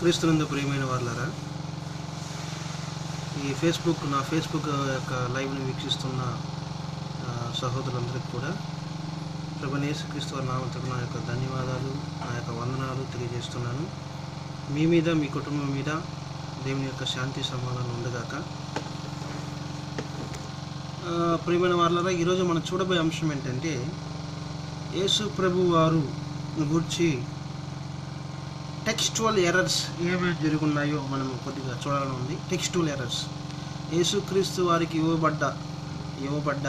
క్రీస్తునందు ప్రియమైన వాళ్ళారా ఈ ఫేస్బుక్ నా ఫేస్బుక్ యొక్క లైవ్ని వీక్షిస్తున్న సహోదరులందరికీ కూడా ప్రభనేశ్ క్రీస్తు నామంతో నా యొక్క ధన్యవాదాలు నా యొక్క వందనాలు తెలియజేస్తున్నాను. మీ మీద మీ కుటుంబం మీద దేవుని యొక్క శాంతి సమాధానం ఉండగాక ప్రియమైన వాళ్ళరా ఈరోజు మనం చూడబోయే అంశం ఏంటంటే యేసు ప్రభు వారు గురించి టెక్స్టువల్ ఎర్రర్స్ ఏమేమి జరుగున్నాయో మనం కొద్దిగా చూడాలని ఉంది. టెక్స్టువల్ ఎర్రర్స్ యేసుక్రీస్తు వారికి ఇవ్వబడ్డ ఇవ్వబడ్డ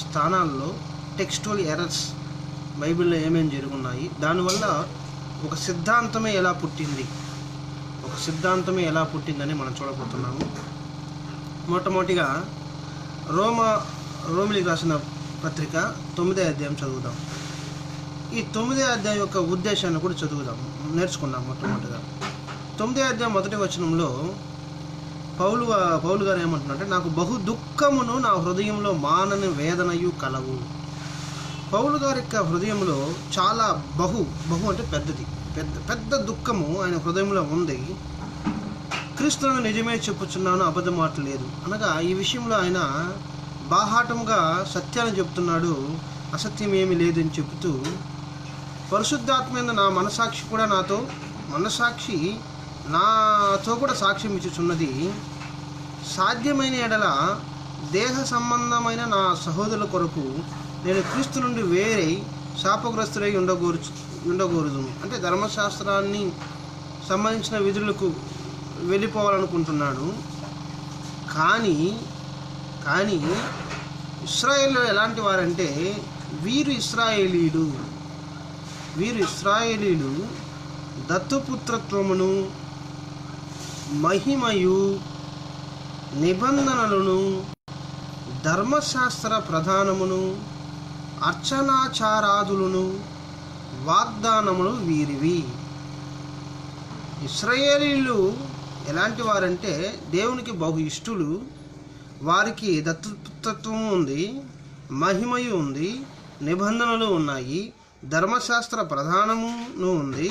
స్థానాల్లో టెక్స్టువల్ ఎర్రర్స్ బైబిల్లో ఏమేమి జరుగున్నాయి? దానివల్ల ఒక సిద్ధాంతమే ఎలా పుట్టింది? ఒక సిద్ధాంతమే ఎలా పుట్టిందని మనం చూడబోతున్నాము. మొట్టమొదటిగా రోమా రోమిలికి రాసిన పత్రిక తొమ్మిదే అధ్యాయం చదువుదాం. ఈ తొమ్మిదే అధ్యాయం యొక్క ఉద్దేశాన్ని కూడా చదువుదాం. నేర్చుకున్నాం మొట్టమొదటిగా. తొమ్మిదే అధ్యాయం మొదటి వచనంలో పౌలు పౌలు గారు ఏమంటున్నారంటే నాకు బహు దుఃఖమును నా హృదయంలో మానని వేదనయు కలవు. పౌలు గారి యొక్క హృదయంలో చాలా బహు బహు అంటే పెద్దది. పెద్ద పెద్ద దుఃఖము ఆయన హృదయంలో ఉంది. క్రీస్తును నిజమే చెప్పుచున్నాను అబద్ధం మాట లేదు. అనగా ఈ విషయంలో ఆయన బాహాటంగా సత్యాన్ని చెప్తున్నాడు అసత్యం ఏమీ లేదని చెబుతూ పరిశుద్ధాత్మైన నా మనసాక్షి కూడా నాతో మనసాక్షి నాతో కూడా సాక్ష్యం ఇచ్చుచున్నది. సాధ్యమైన ఎడల దేహ సంబంధమైన నా సహోదరుల కొరకు నేను క్రీస్తు నుండి వేరే శాపగ్రస్తుడై ఉండగోరు ఉండకూడదు అంటే ధర్మశాస్త్రాన్ని సంబంధించిన విధులకు వెళ్ళిపోవాలనుకుంటున్నాడు. కానీ కానీ ఇస్రాయేల్లో ఎలాంటి వారంటే వీరు ఇస్రాయేలీలు. వీరు ఇస్రాయేలీలు దత్తుపుత్రత్వమును మహిమయు నిబంధనలను ధర్మశాస్త్ర ప్రధానమును అర్చనాచారాదులను వాగ్దానములు వీరివి. ఇస్రాయేలీలు ఎలాంటి వారంటే దేవునికి బహు ఇష్టులు వారికి దత్తత్వం ఉంది మహిమయు ఉంది నిబంధనలు ఉన్నాయి ధర్మశాస్త్ర ప్రధానమును ఉంది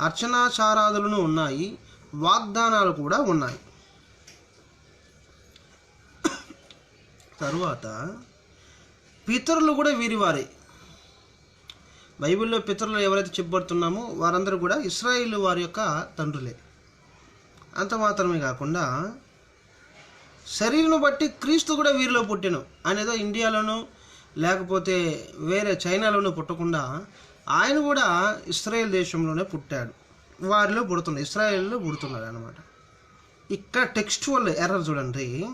అర్చనాచారాదులను ఉన్నాయి వాగ్దానాలు కూడా ఉన్నాయి. తరువాత పితరులు కూడా వీరివారే బైబిల్లో పితరులు ఎవరైతే చెప్పబడుతున్నామో వారందరూ కూడా ఇస్రాయిల్ వారి యొక్క తండ్రులే. అంత మాత్రమే కాకుండా శరీరం బట్టి క్రీస్తు కూడా వీరిలో పుట్టాను. అనేదో ఇండియాలోనూ లేకపోతే వేరే చైనాలోనూ పుట్టకుండా ఆయన కూడా ఇస్రాయేల్ దేశంలోనే పుట్టాడు. వారిలో పుడుతున్నాడు ఇస్రాయేల్లో పుడుతున్నాడు అనమాట ఇక్కడ టెక్స్టువల్ ఎర్రర్ చూడండి.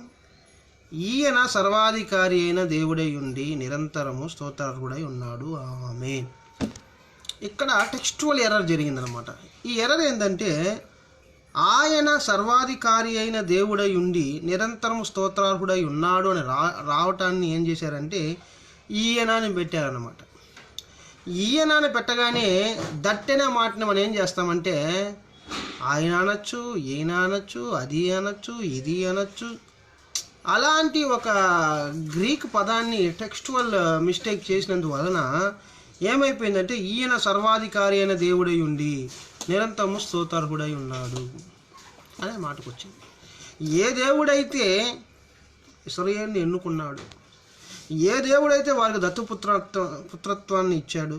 ఈయన సర్వాధికారి అయిన దేవుడై ఉండి నిరంతరము స్తోత్రార్హుడై ఉన్నాడు. ఆమె ఇక్కడ టెక్స్టువల్ ఎర్రర్ జరిగిందనమాట ఈ ఎర్రర్ ఏంటంటే ఆయన సర్వాధికారి అయిన దేవుడై ఉండి నిరంతరం స్తోత్రార్హుడై ఉన్నాడు అని రా రావటాన్ని ఏం చేశారంటే ఈయనని పెట్టారన్నమాట. ఈయనని పెట్టగానే దట్టెన మాటని మనం ఏం చేస్తామంటే ఆయన అనొచ్చు ఈయన అనొచ్చు అది అనొచ్చు ఇది అనొచ్చు. అలాంటి ఒక గ్రీక్ పదాన్ని టెక్స్టువల్ మిస్టేక్ చేసినందువలన ఏమైపోయిందంటే ఈయన సర్వాధికారి అయిన దేవుడై ఉండి నిరంతరము స్తోతార్హుడై ఉన్నాడు అనే మాటకు వచ్చింది ఏ దేవుడైతే ఇస్రాయేల్ని ఎన్నుకున్నాడు ఏ దేవుడైతే వారికి దత్తపుత్రత్వ పుత్రత్వాన్ని ఇచ్చాడు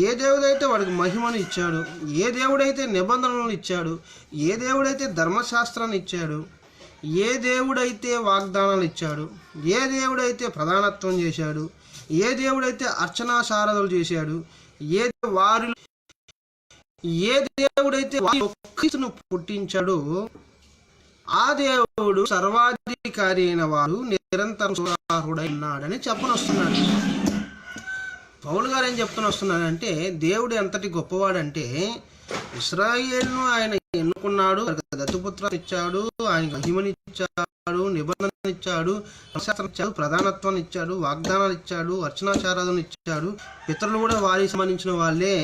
ఏ దేవుడైతే వాడికి మహిమను ఇచ్చాడు ఏ దేవుడైతే నిబంధనలను ఇచ్చాడు ఏ దేవుడైతే ధర్మశాస్త్రాన్ని ఇచ్చాడు ఏ దేవుడైతే వాగ్దానాలు ఇచ్చాడు ఏ దేవుడైతే ప్రధానత్వం చేశాడు ఏ దేవుడైతే అర్చనా సారథులు చేశాడు ఏ వారిలో ఏ దేవుడైతే క్రీస్తును పుట్టించాడో ఆ దేవుడు సర్వాధికారి అయిన వాడు నిరంతరం సురాహుడై ఉన్నాడని చెప్పనొస్తున్నాడు. పౌలు గారు ఏం చెప్తున్న వస్తున్నాడంటే దేవుడు ఎంతటి గొప్పవాడంటే ఇస్రాయేల్ను ఆయన ఎన్నుకున్నాడు వారికి దత్తుపుత్రాన్ని ఇచ్చాడు ఆయన మహిమని ఇచ్చాడు నిబంధన ఇచ్చాడు శాస్త్రం ఇచ్చాడు ప్రధానత్వాన్ని ఇచ్చాడు వాగ్దానాలు ఇచ్చాడు అర్చనాచారాలను ఇచ్చాడు. పితరులు కూడా వారికి సంబంధించిన వాళ్ళే.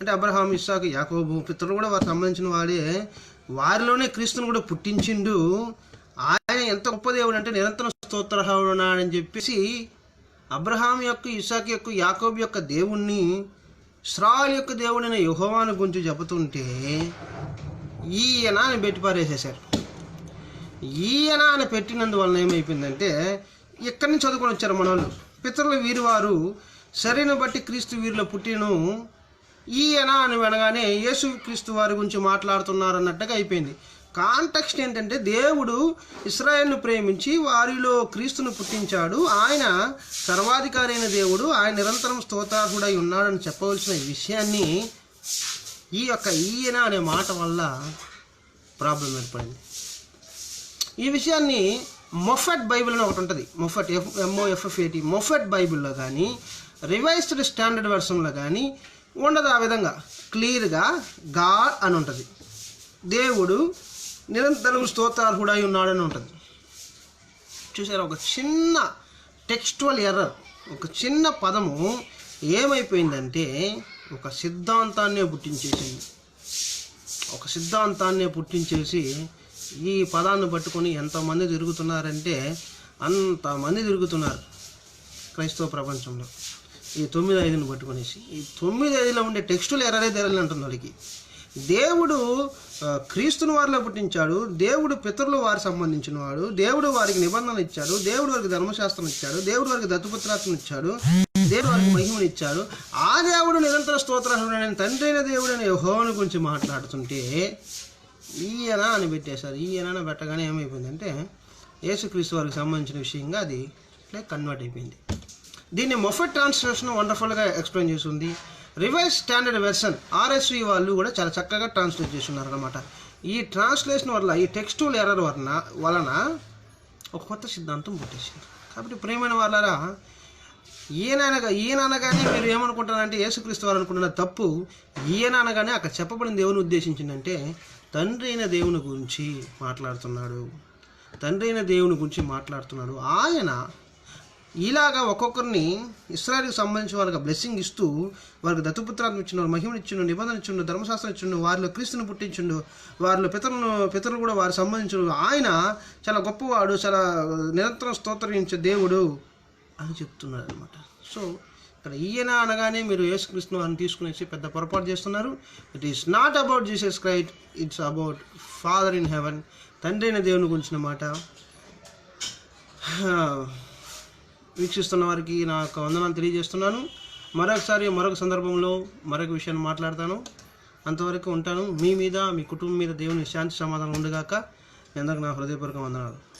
అంటే అబ్రహాం ఇస్సాకు యాకోబు పితరులు కూడా వారికి సంబంధించిన వాళ్ళే. వారిలోనే క్రీస్తుని కూడా పుట్టించిండు. ఆయన ఎంత గొప్ప దేవుడు అంటే నిరంతరం స్తోత్రహరునాడని చెప్పేసి అబ్రహాం యొక్క ఇసాక్ యొక్క యాకోబ్ యొక్క దేవుణ్ణి ఇస్రాయల్ యొక్క దేవుడైన యుహోవాను గురించి చెబుతుంటే ఈయన అని పెట్టి పారేసేశారు. ఈయన అని పెట్టినందువలన ఏమైపోయిందంటే ఇక్కడి నుంచి చదువుకొని వచ్చారు మన వాళ్ళు పితరుల వీరివారు సరైన బట్టి క్రీస్తు వీరిలో పుట్టిను ఈయన అని వినగానే యేసు క్రీస్తు వారి గురించి మాట్లాడుతున్నారు అన్నట్టుగా అయిపోయింది. కాంటెక్స్ట్ ఏంటంటే దేవుడు ఇస్రాయల్ను ప్రేమించి వారిలో క్రీస్తును పుట్టించాడు. ఆయన సర్వాధికారి అయిన దేవుడు. ఆయన నిరంతరం స్తోత్రార్హుడై ఉన్నాడని చెప్పవలసిన విషయాన్ని ఈ యొక్క ఈయన అనే మాట వల్ల ప్రాబ్లం ఏర్పడింది. ఈ విషయాన్ని మొఫట్ బైబిల్ అని ఒకటి ఉంటుంది. మొఫట్ ఎఫ్ ఎంఓఎఫ్ఎఫ్ఏటి మొఫట్ బైబిల్లో కానీ రివైజ్డ్ స్టాండర్డ్ వెర్షన్లో కానీ ఉండదు ఆ విధంగా. క్లియర్గా గా అని ఉంటుంది. దేవుడు నిరంతరం స్తోత్రార్హుడై ఉన్నాడని ఉంటుంది. చూసారా ఒక చిన్న టెక్స్టువల్ ఎర్రర్ ఒక చిన్న పదము ఏమైపోయిందంటే ఒక సిద్ధాంతాన్నే పుట్టించేసింది ఒక సిద్ధాంతాన్నే పుట్టించేసి ఈ పదాన్ని పట్టుకొని ఎంతమంది తిరుగుతున్నారంటే అంతమంది తిరుగుతున్నారు క్రైస్తవ ప్రపంచంలో. ఈ తొమ్మిది ఐదుని పట్టుకునేసి ఈ తొమ్మిది ఐదులో ఉండే టెక్స్టులు ఎర్రలే తెరలి అంటుంది వాళ్ళకి దేవుడు క్రీస్తుని వారిలో పుట్టించాడు దేవుడు పితరులు వారి సంబంధించిన వాడు దేవుడు వారికి నిబంధనలు ఇచ్చాడు దేవుడు వారికి ధర్మశాస్త్రం ఇచ్చాడు దేవుడు వారికి దత్తుపుత్రాత్మ ఇచ్చాడు. దేవుడు వారికి మహిమను ఇచ్చాడు. ఆ దేవుడు నిరంతర స్తోత్రాన్ని తండ్రి అయిన దేవుడు అనే యెహోవాను గురించి మాట్లాడుతుంటే ఈయన అని పెట్టేశారు. ఈయన అని పెట్టగానే ఏమైపోయిందంటే యేసుక్రీస్తు వారికి సంబంధించిన విషయంగా అది ఇట్లా కన్వర్ట్ అయిపోయింది. దీన్ని మొఫెట్ ట్రాన్స్లేషన్ వండర్ఫుల్గా ఎక్స్ప్లెయిన్ చేస్తుంది. రివైజ్ స్టాండర్డ్ వెర్షన్ ఆర్ఎస్వి వాళ్ళు కూడా చాలా చక్కగా ట్రాన్స్లేట్ చేస్తున్నారు అనమాట ఈ ట్రాన్స్లేషన్ వల్ల ఈ టెక్స్టువల్ ఎర్రర్ వలన వలన ఒక కొత్త సిద్ధాంతం పుట్టేసింది. కాబట్టి ప్రేమైన వాళ్ళరా ఈయన అనగా ఈయన అనగానే మీరు ఏమనుకుంటారంటే యేసుక్రీస్తు వారు అనుకుంటున్న తప్పు ఈయన అనగానే అక్కడ చెప్పబడిన దేవుని ఉద్దేశించిందంటే తండ్రి అయిన దేవుని గురించి మాట్లాడుతున్నాడు. తండ్రి అయిన దేవుని గురించి మాట్లాడుతున్నాడు. ఆయన ఇలాగా ఒక్కొక్కరిని ఇస్రాయల్కి సంబంధించిన వారికి బ్లెస్సింగ్ ఇస్తూ వారికి దత్తుపుత్రాలను ఇచ్చిండు మహిమను ఇచ్చిండు నిబంధన ఇచ్చిండు ధర్మశాస్త్రం ఇచ్చిండు వారిలో క్రీస్తుని పుట్టించిండు వారిలో పితరులను పితరులు కూడా వారికి సంబంధించిన ఆయన చాలా గొప్పవాడు చాలా నిరంతరం స్తోత్రించే దేవుడు. అని చెప్తున్నాడు అనమాట సో ఇక్కడ ఈయన అనగానే మీరు యేసుక్రీస్తును అని తీసుకునేసి పెద్ద పొరపాటు చేస్తున్నారు. It is not about Jesus Christ it's about father in heaven తండ్రి అయిన దేవుని గురించిన మాట. వీక్షిస్తున్న వారికి నా యొక్క వందనాలు తెలియజేస్తున్నాను. మరొకసారి మరొక సందర్భంలో మరొక విషయాన్ని మాట్లాడతాను. అంతవరకు ఉంటాను. మీ మీద మీ కుటుంబం మీద దేవుని శాంతి సమాధానం ఉండగాక మీ అందరికి నా హృదయపూర్వక వందనాలు.